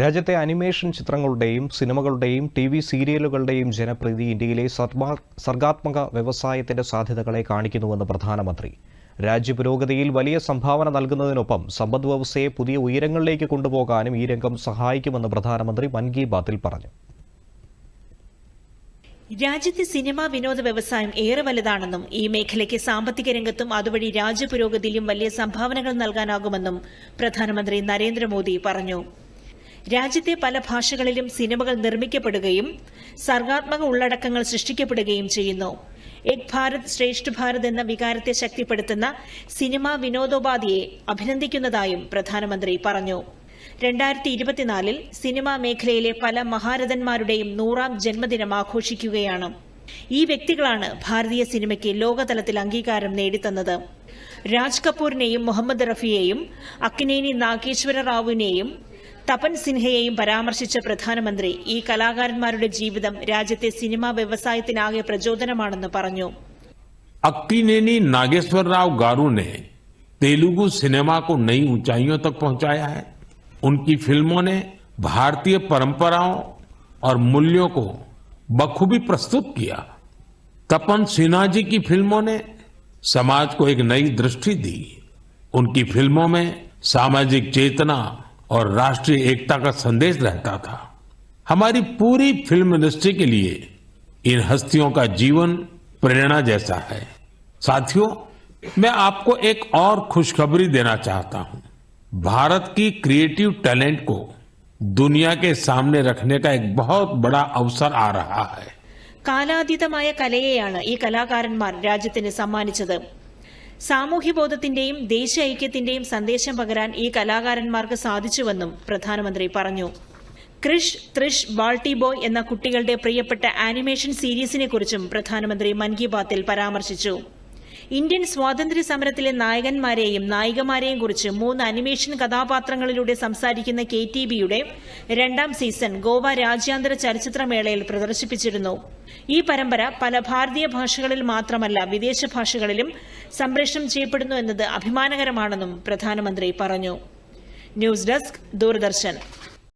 രാജ്യത്തെ അനിമേഷൻ ചിത്രങ്ങളുടെയും സിനിമകളുടെയും ടി വി സീരിയലുകളുടെയും ജനപ്രീതി ഇന്ത്യയിലെ സർഗാത്മക വ്യവസായത്തിന്റെ സാധ്യതകളെ കാണിക്കുന്നുവെന്ന് പ്രധാനമന്ത്രി. രാജ്യപുരോഗതിയിൽ വലിയ സംഭാവന നൽകുന്നതിനൊപ്പം സമ്പദ് വ്യവസ്ഥയെ പുതിയ ഉയരങ്ങളിലേക്ക് കൊണ്ടുപോകാനും ഈ രംഗം സഹായിക്കുമെന്ന് പ്രധാനമന്ത്രി മൻ കി ബാത്തിൽ പറഞ്ഞു. രാജ്യത്തെ സിനിമാ വിനോദ വ്യവസായം ഏറെ വലുതാണെന്നും ഈ മേഖലയ്ക്ക് സാമ്പത്തിക രംഗത്തും അതുവഴി രാജ്യപുരോഗതിയിലും വലിയ സംഭാവനകൾ നൽകാനാകുമെന്നും പ്രധാനമന്ത്രി നരേന്ദ്രമോദി പറഞ്ഞു. രാജ്യത്തെ പല ഭാഷകളിലും സിനിമകൾ നിർമ്മിക്കപ്പെടുകയും സർഗാത്മക ഉള്ളടക്കങ്ങൾ സൃഷ്ടിക്കപ്പെടുകയും ചെയ്യുന്നു. ഏക് ഭാരത് ശ്രേഷ്ഠ ഭാരത് എന്ന വികാരത്തെ ശക്തിപ്പെടുത്തുന്ന സിനിമാ വിനോദോപാധിയെ അഭിനന്ദിക്കുന്നതായും പ്രധാനമന്ത്രി പറഞ്ഞു. രണ്ടായിരത്തി ഇരുപത്തിനാലിൽ സിനിമാ മേഖലയിലെ പല മഹാരഥന്മാരുടെയും നൂറാം ജന്മദിനം ആഘോഷിക്കുകയാണ്. ഈ വ്യക്തികളാണ് ഭാരതീയ സിനിമയ്ക്ക് ലോകതലത്തിൽ അംഗീകാരം നേടിത്തന്നത്. രാജ് കപൂറിനെയും മുഹമ്മദ് റഫിയെയും അക്കിനേനി നാഗേശ്വര റാവുവിനെയും തപൻ സിൻഹയെയും പരാമർശിച്ച പ്രധാനമന്ത്രി ഈ കലാകാരന്മാരുടെ ജീവിതം രാജ്യത്തെ സിനിമാ വ്യവസായത്തിനാകെ പ്രചോദനമാണെന്ന് പറഞ്ഞു अक्कीनेनी नागेश्वर राव गारू ने तेलुगु सिनेमा को नई ऊंचाइयों तक पहुंचाया है उनकी फिल्मों ने भारतीय परंपराओं और मूल्यों को बखूबी प्रस्तुत किया तपन सिन्हा जी की फिल्मों ने समाज को एक नई दृष्टि दी उनकी फिल्मों में सामाजिक चेतना और राष्ट्रीय एकता का संदेश रहता था हमारी पूरी फिल्म इंडस्ट्री के लिए इन हस्तियों का जीवन प्रेरणा जैसा है साथियों मैं आपको एक और खुशखबरी देना चाहता हूं भारत की क्रिएटिव टैलेंट को दुनिया के सामने रखने का एक बहुत बड़ा अवसर आ रहा है കാലാതീതമായ കലയെയാണ് ഈ കലാകാരന്മാർ രാജ്യത്തിന് സമ്മാനിച്ചത് സാമൂഹ്യബോധത്തിന്റെയും ദേശീയ ഐക്യത്തിന്റെയും സന്ദേശം പകരാൻ ഈ കലാകാരന്മാർക്ക് സാധിച്ചുവെന്നും പ്രധാനമന്ത്രി പറഞ്ഞു. ക്രിഷ് ത്രിഷ് ബാൾട്ടി ബോയ് എന്ന കുട്ടികളുടെ പ്രിയപ്പെട്ട ആനിമേഷൻ സീരീസിനെ കുറിച്ചും പ്രധാനമന്ത്രി മൻ കി ബാത്തിൽ പരാമർശിച്ചു. ഇന്ത്യൻ സ്വാതന്ത്ര്യ സമരത്തിലെ നായകന്മാരെയും നായികമാരെയും കുറിച്ച് മൂന്ന് അനിമേഷൻ കഥാപാത്രങ്ങളിലൂടെ സംസാരിക്കുന്ന കെ ടി ബിയുടെ രണ്ടാം സീസൺ ഗോവ രാജ്യാന്തര ചലച്ചിത്രമേളയിൽ പ്രദർശിപ്പിച്ചിരുന്നു. ഈ പരമ്പര പല ഭാരതീയ ഭാഷകളിൽ മാത്രമല്ല വിദേശ ഭാഷകളിലും സംപ്രേഷണം ചെയ്യപ്പെടുന്നു എന്നത് അഭിമാനകരമാണെന്നും പ്രധാനമന്ത്രി പറഞ്ഞു. News desk Doordarshan.